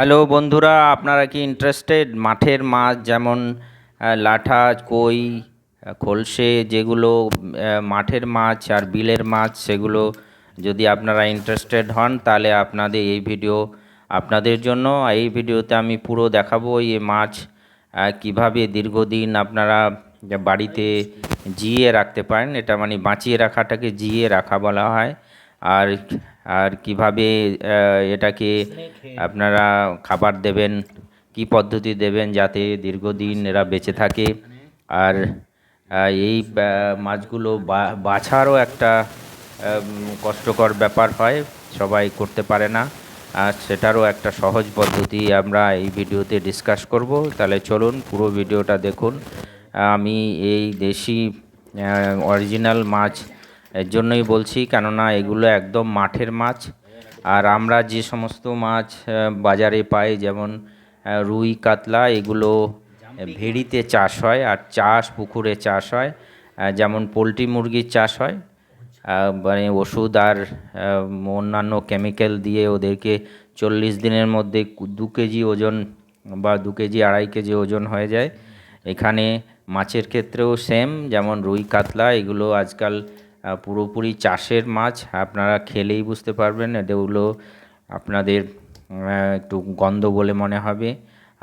Hello বন্ধুরা, আপনারা কি ইন্টারেস্টেড মাঠের মাছ যেমন লাঠা, কই খলসে যেগুলো মাঠের মাছ আর বিলের মাছ, সেগুলো যদি আপনারা ইন্টারেস্টেড হন, তাহলে আপনাদের এই ভিডিও আপনাদের জন্য এই ভিডিওতে আমি পুরো দেখাবো এই মাছ কীভাবে দীর্ঘদিন আপনারা বাড়িতে জিয়ে রাখতে পারেন। এটা মানে বাঁচিয়ে রাখাটাকে জিয়ে রাখা বলা হয়। আর আর কীভাবে এটাকে আপনারা খাবার দেবেন কি পদ্ধতি দেবেন যাতে দীর্ঘদিন এরা বেঁচে থাকে। আর এই মাছগুলো বাছারও একটা কষ্টকর ব্যাপার হয় সবাই করতে পারে না। আর সেটারও একটা সহজ পদ্ধতি আমরা এই ভিডিওতে ডিসকাস করব। তাহলে চলুন পুরো ভিডিওটা দেখুন। আমি এই দেশি অরিজিনাল মাছ এর জন্যই বলছি, কেননা এগুলো একদম মাঠের মাছ। আর আমরা যে সমস্ত মাছ বাজারে পাই, যেমন রুই, কাতলা, এগুলো ভেড়িতে চাষ হয়, আর চাষ, পুকুরে চাষ হয়। যেমন পোলট্রি মুরগির চাষ হয়। মানে ওষুধ আর অন্যান্য কেমিক্যাল দিয়ে ওদেরকে চল্লিশ দিনের মধ্যে দু কেজি ওজন বা দু কেজি আড়াই কেজি ওজন হয়ে যায়। এখানে মাছের ক্ষেত্রেও সেম যেমন রুই, কাতলা, এগুলো আজকাল পুরোপুরি চাষের মাছ আপনারা খেলেই বুঝতে পারবেন। এগুলো আপনাদের একটু গন্ধ বলে মনে হবে,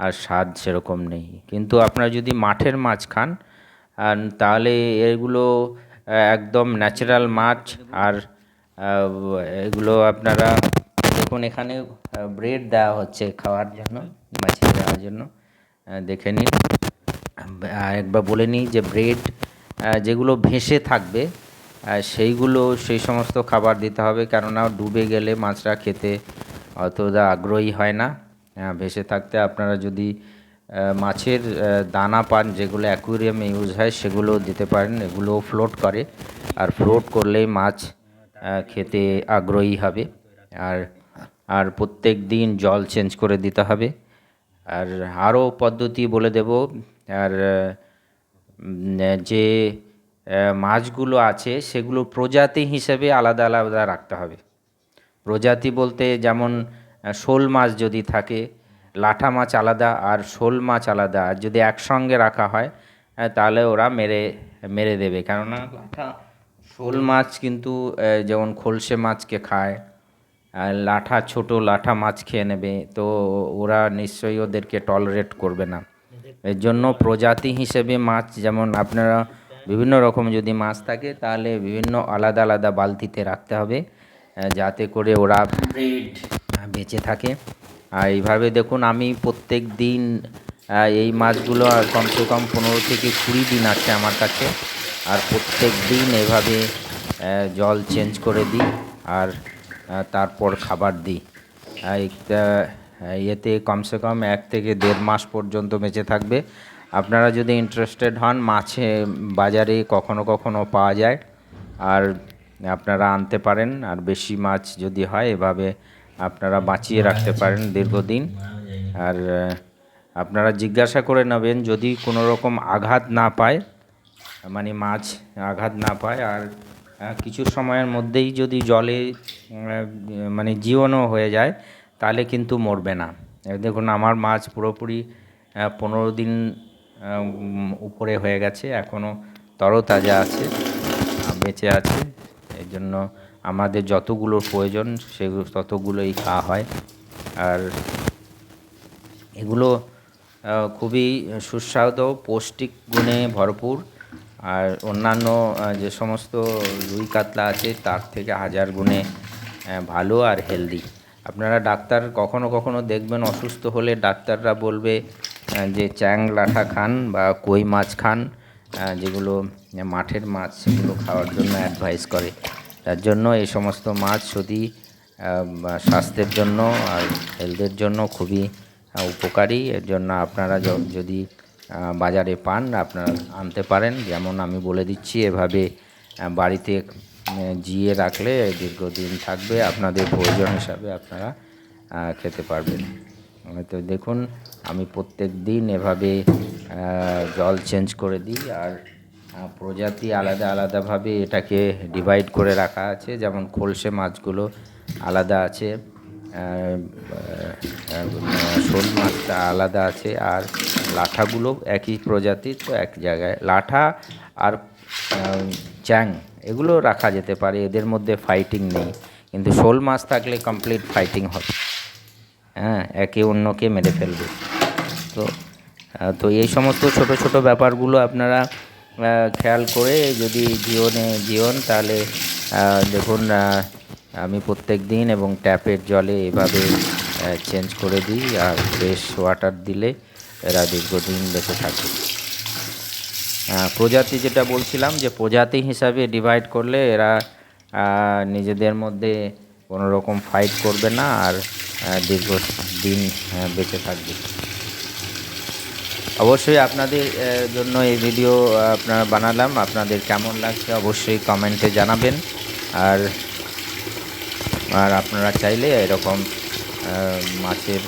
আর স্বাদ সেরকম নেই। কিন্তু আপনারা যদি মাঠের মাছ খান তাহলে এগুলো একদম ন্যাচারাল মাছ, আর এগুলো আপনারা দেখুন এখানে ব্রেড দেওয়া হচ্ছে খাওয়ার জন্য, মাছের দেওয়ার জন্য। দেখে নিন। একবার বলে নিই যে ব্রেড যেগুলো ভেসে থাকবে সেইগুলো, সেই সমস্ত খাবার দিতে হবে। কেননা ডুবে গেলে মাছরা খেতে অতটা আগ্রহী হয় না। ভেসে থাকতে আপনারা যদি মাছের দানা পান, যেগুলো অ্যাকুরিয়ামে ইউজ হয়, সেগুলো দিতে পারেন। এগুলো ফ্লোট করে। আর ফ্লোট করলেই মাছ খেতে আগ্রহী হবে। আর আর প্রত্যেক দিন জল চেঞ্জ করে দিতে হবে। আর আরও পদ্ধতি বলে দেব। আর যে মাছগুলো আছে, সেগুলো প্রজাতি হিসেবে আলাদা আলাদা রাখতে হবে। প্রজাতি বলতে যেমন শোল মাছ যদি থাকে, লাঠা মাছ আলাদা আর শোল মাছ আলাদা, আর যদি একসঙ্গে রাখা হয় তাহলে ওরা মেরে মেরে দেবে। কেননা লাঠা, শোল মাছ কিন্তু যেমন খলসে মাছকে খায় লাঠা, ছোট লাঠা মাছ খেয়ে নেবে, তো ওরা নিশ্চয়ই ওদেরকে টলারেট করবে না। এর জন্য প্রজাতি হিসেবে মাছ, যেমন আপনারা বিভিন্ন রকম যদি মাছ থাকে তাহলে বিভিন্ন আলাদা আলাদা বালতিতে রাখতে হবে যাতে করে ওরা বেঁচে থাকে। আর এইভাবে দেখুন আমি প্রত্যেক দিন এই মাছগুলো আর কমসে কম পনেরো থেকে কুড়ি দিন আছে আমার কাছে। আর প্রত্যেক দিন এভাবে জল চেঞ্জ করে দিই আর তারপর খাবার দিই। এতে কমসে কম এক থেকে দেড় মাস পর্যন্ত বেঁচে থাকবে। আপনারা যদি ইন্টারেস্টেড হন, মাছে বাজারে কখনো কখনো পাওয়া যায়। আর আপনারা আনতে পারেন, আর বেশি মাছ যদি হয়, এভাবে আপনারা বাঁচিয়ে রাখতে পারেন দীর্ঘদিন। আর আপনারা জিজ্ঞাসা করে নেবেন, যদি কোনো রকম আঘাত না পায় মানে মাছ আঘাত না পায়, আর কিছু সময়ের মধ্যেই যদি জলে মানে জীবনও হয়ে যায়, তাহলে কিন্তু মরবে না। দেখুন, আমার মাছ পুরোপুরি পনেরো দিন উপরে হয়ে গেছে এখনও তরতাজা আছে বেঁচে আছে। এই জন্য আমাদের যতগুলো প্রয়োজন সেগুলো ততগুলোই খাওয়া হয়। আর এগুলো খুবই সুস্বাদু, পৌষ্টিক গুণে ভরপুর। আর অন্যান্য যে সমস্ত রুই কাতলা আছে, তার থেকে হাজার গুণে ভালো আর হেলদি। আপনারা ডাক্তার কখনো কখনো দেখবেন, অসুস্থ হলে ডাক্তাররা বলবে যে চ্যাং লাঠা খান বা কই মাছ খান যেগুলো মাঠের মাছ, সেগুলো খাওয়ার জন্য অ্যাডভাইস করে। তার জন্য এই সমস্ত মাছ যদি স্বাস্থ্যের জন্য আর হেলথের জন্য খুবই উপকারী। এর জন্য আপনারা যদি বাজারে পান, আপনারা আনতে পারেন। যেমন আমি বলে দিচ্ছি, এভাবে বাড়িতে জিয়ে রাখলে দীর্ঘদিন থাকবে। আপনাদের প্রয়োজন হিসাবে আপনারা খেতে পারবেন। তো দেখুন আমি প্রত্যেক দিন এভাবে জল চেঞ্জ করে দিই আর প্রজাতি আলাদা আলাদাভাবে এটাকে ডিভাইড করে রাখা আছে। যেমন খলসে মাছগুলো আলাদা আছে শোল মাছটা আলাদা আছে আর লাঠাগুলো একই প্রজাতির তো এক জায়গায় লাঠা আর চ্যাং এগুলো রাখা যেতে পারে, এদের মধ্যে ফাইটিং নেই। কিন্তু শোল মাছ থাকলে কমপ্লিট ফাইটিং হবে। হ্যাঁ একে অন্যকে মেরে ফেলবে। তো তো এই সমস্ত ছোট ছোট ব্যাপারগুলো আপনারা খেয়াল করে যদি জীবনে জীবন তাহলে দেখুন আমি প্রত্যেক দিন এবং ট্যাপের জলে এভাবে চেঞ্জ করে দিই আর ফ্রেশ ওয়াটার দিলে এরা দীর্ঘদিন বেঁচে থাকে প্রজাতি যেটা বলছিলাম যে প্রজাতি হিসাবে ডিভাইড করলে এরা নিজেদের মধ্যে কোনো রকম ফাইট করবে না আর আহ, দীর্ঘদিন আহ, বেঁচে থাকবে। অবশ্যই আপনাদের জন্য এই ভিডিও আপনারা বানালাম। আপনাদের কেমন লাগছে অবশ্যই কমেন্টে জানাবেন। আর আর আপনারা চাইলে এরকম মাছের,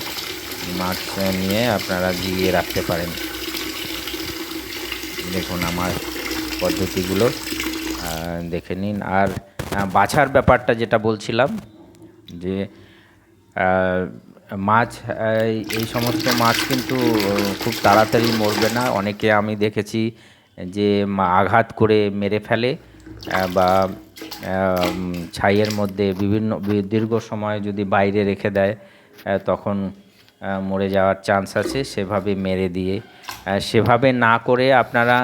মাছ নিয়ে আপনারা জিয়ে রাখতে পারেন। দেখুন আমার পদ্ধতিগুলো দেখে নিন। আর বাছার ব্যাপারটা যেটা বলছিলাম, যে মাছ, এই সমস্ত মাছ কিন্তু খুব তাড়াতাড়ি মরবে না। অনেকে আমি দেখেছি যে আঘাত করে মেরে ফেলে বা ছাইয়ের মধ্যে বিভিন্ন দীর্ঘ সময় যদি বাইরে রেখে দেয় তখন মরে যাওয়ার চান্স আছে। সেভাবে মেরে দিয়ে সেভাবে না করে আপনারা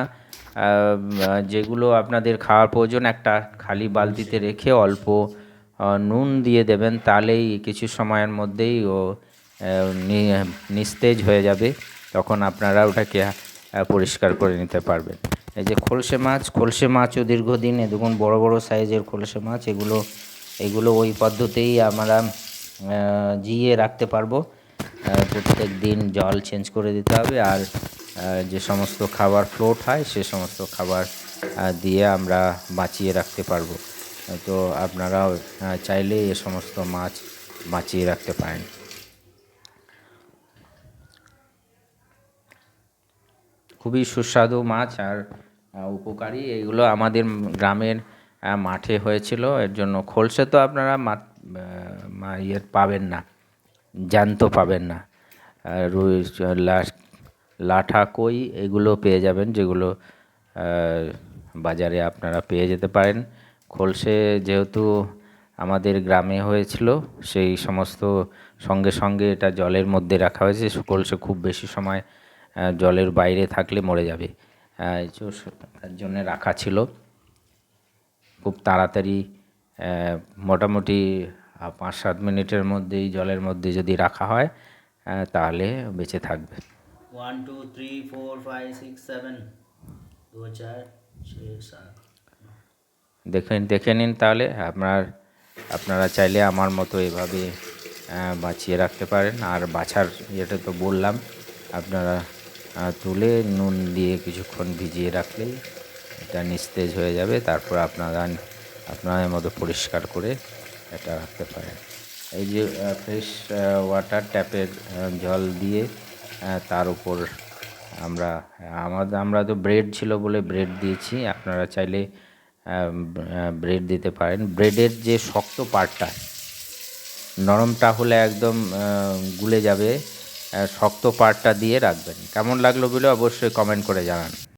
যেগুলো আপনাদের খাওয়ার প্রয়োজন, একটা খালি বালতিতে রেখে অল্প নুন দিয়ে দেবেন, তাহলেই কিছু সময়ের মধ্যেই ও নিস্তেজ হয়ে যাবে। তখন আপনারা ওটাকে পরিষ্কার করে নিতে পারবেন। এই যে খোলসে মাছ, খোলসে মাছও দীর্ঘদিন দেখুন বড় বড় সাইজের খোলসে মাছ, এগুলো এগুলো ওই পদ্ধতিই আমরা জিয়ে রাখতে পারব। প্রত্যেক দিন জল চেঞ্জ করে দিতে হবে আর যে সমস্ত খাবার ফ্লোট হয়, সে সমস্ত খাবার দিয়ে আমরা বাঁচিয়ে রাখতে পারব। তো আপনারাও চাইলে এ সমস্ত মাছ বাঁচিয়ে রাখতে পারেন। খুবই সুস্বাদু মাছ আর উপকারী। এগুলো আমাদের গ্রামের মাঠে হয়েছিল। এর জন্য খোলসে তো আপনারা ইয়ে পাবেন না, জ্যান্ত পাবেন না। রুই লাঠা, কই, এগুলো পেয়ে যাবেন, যেগুলো বাজারে আপনারা পেয়ে যেতে পারেন। খোলসে যেহেতু আমাদের গ্রামে হয়েছিল, সেই সমস্ত সঙ্গে সঙ্গে এটা জলের মধ্যে রাখা হয়েছে খোলসে খুব বেশি সময় জলের বাইরে থাকলে মরে যাবে। তার জন্য রাখা ছিল। খুব তাড়াতাড়ি মোটামুটি পাঁচ সাত মিনিটের মধ্যেই জলের মধ্যে যদি রাখা হয় তাহলে বেঁচে থাকবে। One, two, three, four, five, six, seven, দু চার ছয়, সাত। দেখে দেখে নিন তাহলে। আপনার আপনারা চাইলে আমার মতো এভাবে বাঁচিয়ে রাখতে পারেন। আর বাছার ইয়েটা তো বললাম, আপনারা তুলে নুন দিয়ে কিছুক্ষণ ভিজিয়ে রাখলেই এটা নিস্তেজ হয়ে যাবে। তারপর আপনারা আপনাদের মতো পরিষ্কার করে এটা রাখতে পারেন। এই যে ফ্রেশ ওয়াটার ট্যাপের জল দিয়ে তার উপর আমরা আমাদের আমরা তো ব্রেড ছিল বলে ব্রেড দিয়েছি। আপনারা চাইলে ব্রেড দিতে পারেন। ব্রেডের যে শক্ত পার্টটা নরমটা হলে একদম গুলে যাবে। শক্ত পার্টটা দিয়ে রাখবেন। কেমন লাগল বলে অবশ্যই কমেন্ট করে জানান।